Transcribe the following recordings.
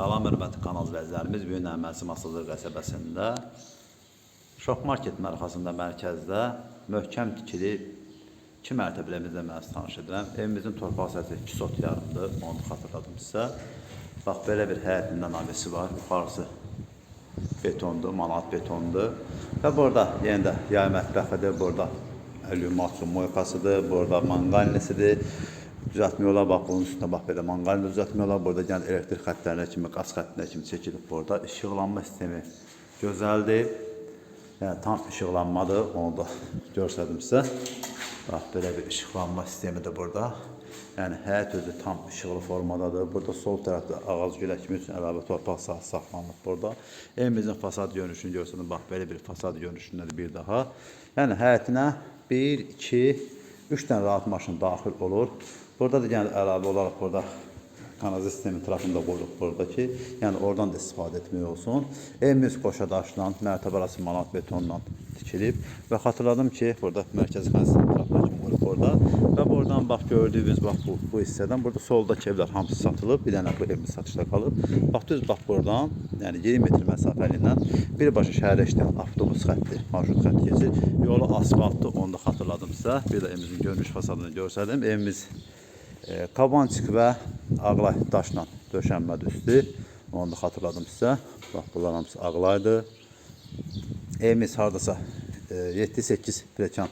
Salam hörmətli kanal izləyicilərimiz, bu gün Əməsi Masazır qəsəbəsində Şok Market mərkəzində mərkəzdə möhkəm tikili 2 mərtəbəlimizdə mən sizi tanış edirəm. Evimizin torpaq səthi 2 sot yarımdır, onu xatırladım sizə. Bax belə bir həyətindən nabesi var, yuxarısı betondur, manat betondur. Və burada yenə də yay mətbəxidir, burada alüminyum moykasıdır, burada manqalnisidir. Düzəltmiyorlar, bax bunun üstünə bax belə manqalini düzəltmiyorlar. Burada yəni elektrik xəttlərinə kimi, qaz xəttinə kimi çəkilib burada. İşıqlanma sistemi gözəldir. Yəni tam işıqlanmadır, onu da göstərdim sizə. Bax belə bir işıqlanma sistemidir burada. Yəni həyət özü tam işıqlı formadadır. Burada sol tərəfdə ağac güləkmi üçün əlavə torpaq sahəsi saxlanılıb burada. Evimizin fasad görünüşünü görsədim. Bax belə bir fasad görünüşündədir bir daha. Yəni həyətinə 1, 2, 3 dənə rahat maşın daxil olur. Burada da yəni əlavə olaraq burada kanalizasiya sistemi tərəfində qoyduq burada ki, yəni oradan da istifadə etmək olsun. Evimiz qoşa daşla, mərtəbə arası manat betonla tikilib və xatırladım ki, burada mərkəzi kanalizasiya tərəfində qoyduq burada və buradan bax gördüyünüz bax bu, bu hissədən burada soldakı evlər hamısı satılıb, bir dənə bu evimiz satışda qalıb. Bax düz bax buradan, yəni 20 metr məsafəli ilə birbaşa şəhərə işləyən avtobus xətti, marşrut xətti keçir. Yolu asfaltdır, onu da xatırladım sizə. Bir də evimizin görünüş fasadını görsədim. Evimiz e, Kabançıq və Ağlay daşla döşənmədir üstü. Onu da xatırladım sizə. Bax bunlar hamısı Ağlaydır. Evimiz hardasa e, 7-8 plekan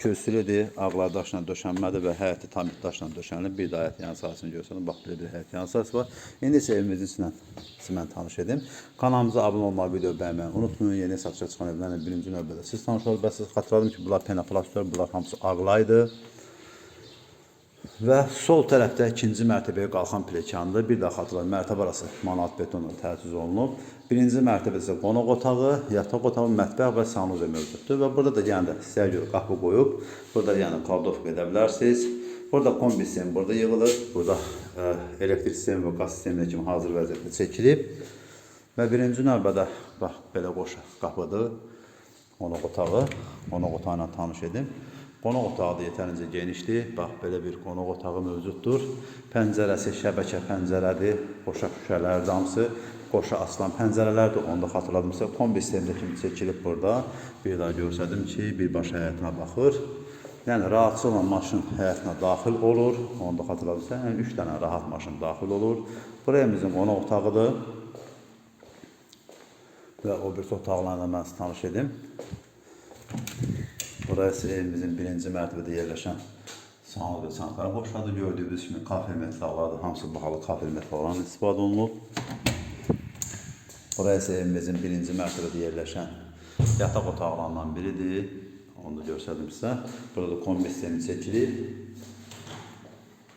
kürsülüdür. Ağlay daşla döşənmədir və həyəti tam daşla döşənilib. Bir də həyət yan sahəsini görsədim. Bax belə bir həyət yan sahəsi var. İndi isə evimizin içindən sizi mən tanış edim. Kanalımıza abunə olmağı, video bəyənməyi unutmayın. Yeni satışa çıxan evlərlə birinci növbədə siz tanış olun. Bəs siz xatırladım ki, bunlar penoplastlar, bunlar hamısı Ağlaydır. Və sol tərəfdə ikinci mərtəbəyə qalxan plekandır. Bir daha xatırlayın, mərtəbə arası manat betonla təchiz olunub. Birinci mərtəbədə isə qonaq otağı, yataq otağı, mətbəx və sanuze mövcuddur. Və burada da yəni sizə görə qapı qoyub, burada yəni kladovka edə bilərsiniz. Burada kombi sistemi burada yığılır. Burada ə, elektrik sistemi və qaz sisteminə kimi hazır vəziyyətdə çəkilib. Və birinci növbədə bax belə qoşa qapıdır. Qonaq otağı, qonaq otağı ilə tanış edim. Qonaq otağı da yetərincə genişdir. Bax belə bir qonaq otağı mövcuddur. Pəncərəsi şəbəkə pəncərədir. Qoşa şüşələr damsı, qoşa asılan pəncərələrdir. Onu da xatırladımsa, kombi sistemində kimi çəkilib burada. Bir daha göstərdim ki, birbaşa həyətinə baxır. Yəni rahatçılıqla maşın həyətinə daxil olur. Onu da xatırladımsa, yəni 3 dənə rahat maşın daxil olur. Buraya bizim qonaq otağıdır. Və o bir otaqlarla mən tanış edim. Burası evimizin birinci mərtəbədə yerləşən salon və sanitariya boşadı. Gördüyünüz kimi kafe metrallardır. Hamısı bahalı kafe metrallarından istifadə olunub. Burası evimizin birinci mərtəbədə yerləşən yataq otaqlarından biridir. Onu da göstərdim sizə. Burada da kombi sistemi çəkilib.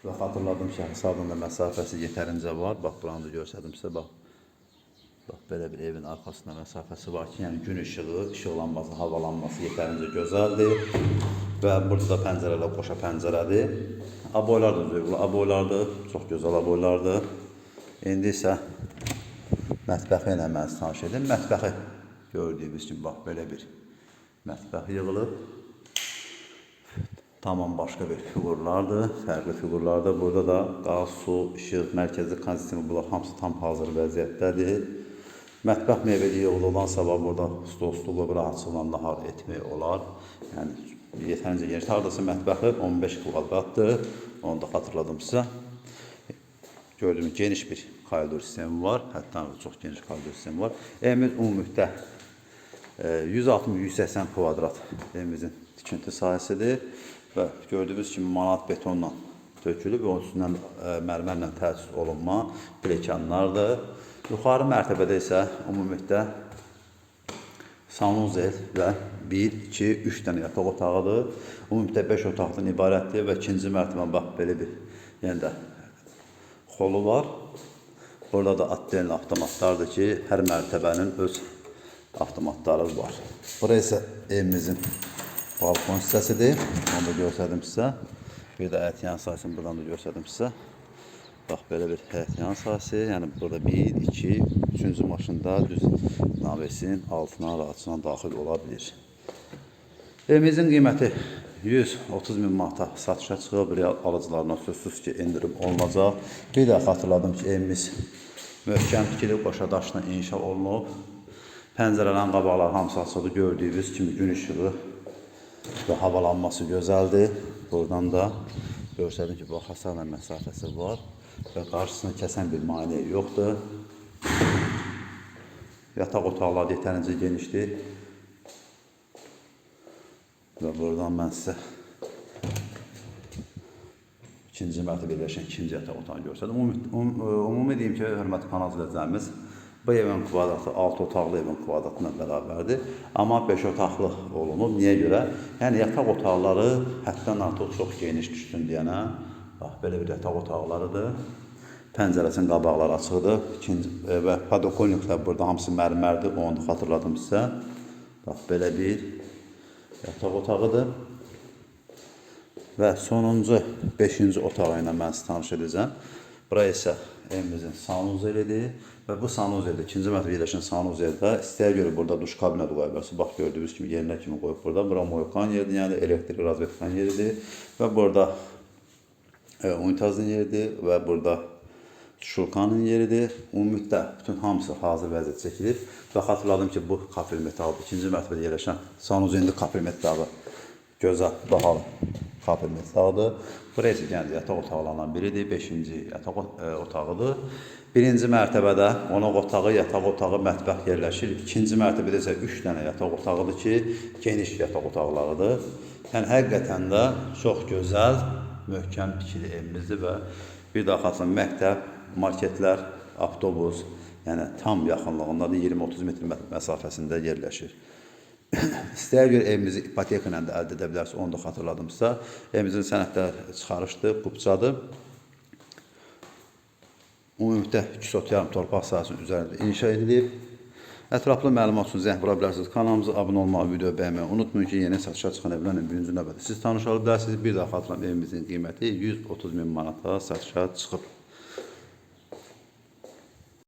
Və xatırladım ki, hesabın da məsafəsi yetərincə var. Bax, buranı da göstərdim sizə. Bax, Bax belə bir evin arxasında məsafəsi var ki, yəni gün işığı, işıqlanması, havalanması yetərincə gözəldir. Və burada da pəncərələr qoşa pəncərədir. Aboylar da zövqlü aboylardır, çox gözəl aboylardır. İndi isə mətbəxi ilə mən tanış edim. Mətbəxi gördüyünüz kimi bax belə bir mətbəx yığılıb. Tamam başqa bir fiqurlardır, fərqli fiqurlardır. Burada da qaz, su, işıq, mərkəzi konsistemi bunlar hamısı tam hazır vəziyyətdədir. Mətbəx meyvəli yığılı olan sabah burada stol stulu rahatçılıqla nahar etmək olar. Yəni yetərincə geniş. Hardasa mətbəxi 15 kvadratdır. Onu da xatırladım sizə. Gördüyünüz geniş bir koridor sistemi var. Hətta çox geniş koridor sistemi var. Evimiz ümumilikdə e, 160-180 kvadrat evimizin tikinti sahəsidir və gördüyünüz kimi manat betonla tökülüb və onun üstündən e, mərmərlə təchiz olunma plekanlardır. Yuxarı mərtəbədə isə ümumilikdə sanuzel və 1, 2, 3 dənə yataq otağıdır. Ümumilikdə 5 otaqdan ibarətdir və ikinci mərtəbə bax belə bir yenə də xolu var. Burada da atdelin avtomatlardır ki, hər mərtəbənin öz avtomatları var. Bura isə evimizin balkon hissəsidir. Onu da göstərdim sizə. Bir də ət yan sahəsini buradan da göstərdim sizə. Bax belə bir həyət yan sahəsi. Yəni burada 1, 2, 3-cü maşında düz navesin altına rahatçılıqla daxil ola bilir. Evimizin qiyməti 130 min manata satışa çıxıb, real alıcılarına sözsüz ki, endirim olunacaq. Bir də xatırladım ki, evimiz Möhkəm tikili qoşa daşla inşa olunub. Pəncərələrin qabaqları hamısı açıqdır. Gördüyünüz kimi gün işığı və havalanması gözəldir. Buradan da görsədim ki, bu hasarla məsafəsi var və qarşısını kəsən bir maneə yoxdur. Yataq otaqları yetərincə genişdir. Və buradan mən sizə ikinci mərtəbə yerləşən ikinci yataq otağını göstərdim. Ümumi, um, ümumi deyim ki, hörmətli kanal izləyicilərimiz, bu evin kvadratı 6 otaqlı evin kvadratına bərabərdir. Amma 5 otaqlı olunub. Niyə görə? Yəni yataq otaqları həddən artıq çox geniş düşsün deyənə, bax belə bir yataq otaqlarıdır. Pəncərəsinin qabaqları açıqdır. İkinci e, və padokoniklər burada hamısı mərmərdir. Onu da xatırladım sizə. Bax belə bir yataq otağıdır. Və sonuncu 5-ci otağı ilə mən sizi tanış edəcəm. Bura isə evimizin sanuzelidir və bu sanuzeldə ikinci mərtəbədə yerləşən sanuzeldə istəyə görə burada duş kabineti qoya bilərsiniz. Bax gördüyünüz kimi yerinə kimi qoyub burada. Bura moykan yeridir, yəni elektrik razvedkan yeridir və burada e, unitazın yeridir və burada şulkanın yeridir. Ümumiyyətlə bütün hamısı hazır vəziyyətdə çəkilir və xatırladım ki, bu kapel metaldır. İkinci mərtəbədə yerləşən sanuzelində kapel metalı gözəl, bahalı kapel metalıdır. Burası yəni yataq otaqlarından biridir, 5-ci yataq e, otağıdır. Birinci mərtəbədə qonaq otağı, yataq otağı, mətbəx yerləşir. İkinci mərtəbədə isə 3 dənə yataq otağıdır ki, geniş yataq otaqlarıdır. Yəni həqiqətən də çox gözəl, möhkəm tikili evimizdir və bir daha xatırlayın, məktəb, marketlər, avtobus, yəni tam yaxınlığındadır, 20-30 metr mə- məsafəsində yerləşir. İstəyə görə evimizi ipoteka ilə də əldə edə bilərsiniz. Onu da xatırladımsa, evimizin sənədləri çıxarışdır, qupçadır. Ümumilikdə 2 sot yarım torpaq sahəsinin üzərində inşa edilib. Ətraflı məlumat üçün zəng vura bilərsiniz. Kanalımıza abunə olmağı, video bəyənməyi unutmayın ki, yeni satışa çıxan evlərlə birinci növbədə siz tanış ola bilərsiniz. Bir daha xatırlam evimizin qiyməti 130 min manata satışa çıxıb.